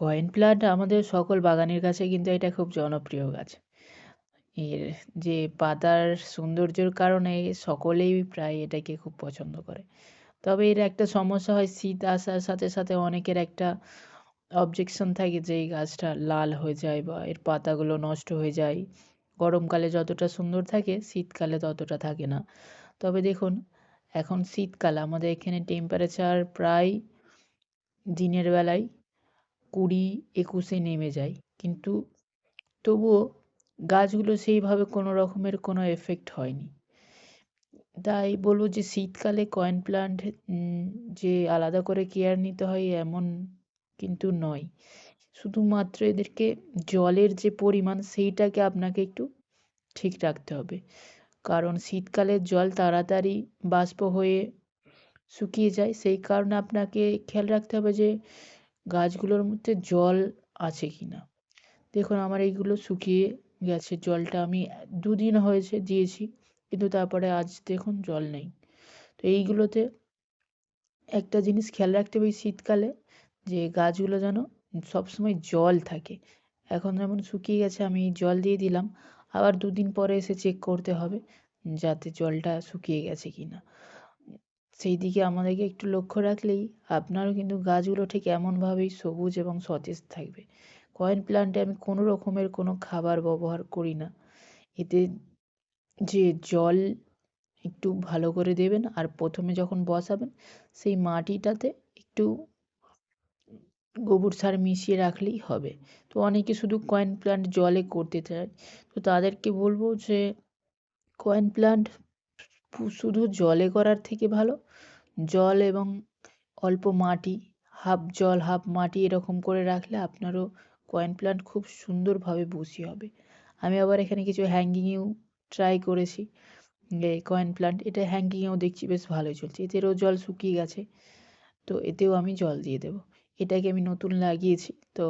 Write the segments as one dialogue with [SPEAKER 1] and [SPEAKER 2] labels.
[SPEAKER 1] Coin plant আমাদের সকল বাগানের কাছে কিন্তু এটা খুব জনপ্রিয় গাছ। এর যে পাতার সৌন্দর্যের কারণে সকলেই প্রায় এটাকে খুব পছন্দ করে। তবে এর একটা সমস্যা হয়, শীত আসার সাথে সাথে অনেকের একটা অবজেকশন থাকে যে এই গাছটা লাল হয়ে যায় বা এর পাতাগুলো নষ্ট হয়ে যায়। গরমকালে যতটা সুন্দর থাকে, শীতকালে ততটা থাকে না। তবে দেখুন, এখন শীতকাল, আমাদের এখানে টেম্পারেচার প্রায় দিনের বেলায় কুড়ি একুশে নেমে যায়। কিন্তু তবুও গাছগুলো সেইভাবে কোনো রকমের কোনো এফেক্ট হয়নি। তাই বলব যে শীতকালে কয়েন প্লান্ট যে আলাদা করে কেয়ার নিতে হয় এমন কিন্তু নয়। শুধুমাত্র এদেরকে জলের যে পরিমাণ সেইটাকে আপনাকে একটু ঠিক রাখতে হবে। কারণ শীতকালে জল তাড়াতাড়ি বাষ্প হয়ে শুকিয়ে যায়। সেই কারণে আপনাকে খেয়াল রাখতে হবে যে গাছগুলোর মধ্যে জল আছে কি না দেখুন, আমার এইগুলো শুকিয়ে গেছে। জলটা আমি দুদিন হয়েছে দিয়েছি, কিন্তু তারপরে আজ দেখুন জল নেই। তো এইগুলোতে একটা জিনিস খেয়াল রাখতে হবে শীতকালে, যে গাছগুলো যেন সবসময় জল থাকে। এখন যেমন শুকিয়ে গেছে, আমি জল দিয়ে দিলাম। আবার দুদিন পরে এসে চেক করতে হবে যাতে জলটা শুকিয়ে গেছে কি না সেই দিকে আমাদেরকে একটু লক্ষ্য রাখলেই আপনারও কিন্তু গাছগুলো ঠিক এমনভাবেই সবুজ এবং সতেজ থাকবে। কয়েন প্ল্যান্টে আমি কোনো রকমের কোনো খাবার ব্যবহার করি না। এতে যে জল একটু ভালো করে দেবেন আর প্রথমে যখন বসাবেন সেই মাটিটাতে একটু গোবর সার মিশিয়ে রাখলেই হবে। তো অনেকে শুধু কয়েন প্ল্যান্ট জলে করতে চায়। তো তাদেরকে বলব যে কয়েন প্ল্যান্ট শুধু জলে করার থেকে ভালো। জল এবং অল্প মাটি, হাফ জল, হাফ মাটি এরকম করে রাখলে আপনারও কয়েন প্ল্যান্ট খুব সুন্দরভাবে বসি হবে। আমি আবার এখানে কিছু হ্যাঙ্গিংয়েও ট্রাই করেছি কয়েন প্ল্যান্ট এটা হ্যাঙ্গিংয়েও দেখছি বেশ ভালোই চলছে। এতেরও জল শুকিয়ে গেছে, তো এতেও আমি জল দিয়ে দেবো। এটাকে আমি নতুন লাগিয়েছি, তো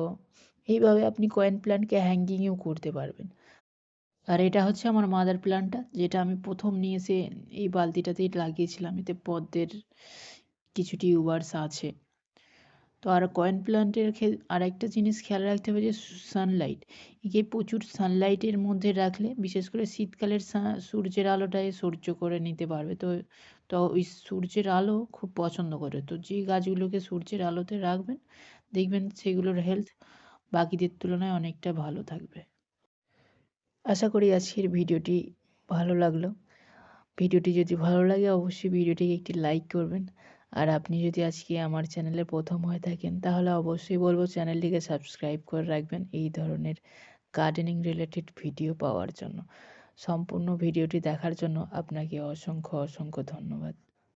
[SPEAKER 1] এইভাবে আপনি কয়েন প্ল্যান্টকে হ্যাঙ্গিংয়েও করতে পারবেন। আর এটা হচ্ছে আমার মাদার প্ল্যান্টটা যেটা আমি প্রথম নিয়ে এসে এই বালতিটাতেই লাগিয়েছিলাম। এতে পদ্মের কিছু টিউবার্স আছে। তো আর কয়েন প্ল্যান্টের আর একটা জিনিস খেয়াল রাখতে হবে যে সানলাইট একে প্রচুর সানলাইটের মধ্যে রাখলে, বিশেষ করে শীতকালের সূর্যের আলোটাই সহ্য করে নিতে পারবে। তো তো ওই সূর্যের আলো খুব পছন্দ করে। তো যে গাছগুলোকে সূর্যের আলোতে রাখবেন, দেখবেন সেগুলোর হেলথ বাকিদের তুলনায় অনেকটা ভালো থাকবে। আশা করি আজকের ভিডিওটি ভালো লাগল। ভিডিওটি যদি ভালো লাগে অবশ্যই ভিডিওটিকে একটি লাইক করবেন। আর আপনি যদি আজকে আমার চ্যানেলে প্রথম হয়ে থাকেন, তাহলে অবশ্যই বলব চ্যানেলটিকে সাবস্ক্রাইব করে রাখবেন এই ধরনের গার্ডেনিং রিলেটেড ভিডিও পাওয়ার জন্য। সম্পূর্ণ ভিডিওটি দেখার জন্য আপনাকে অসংখ্য অসংখ্য ধন্যবাদ।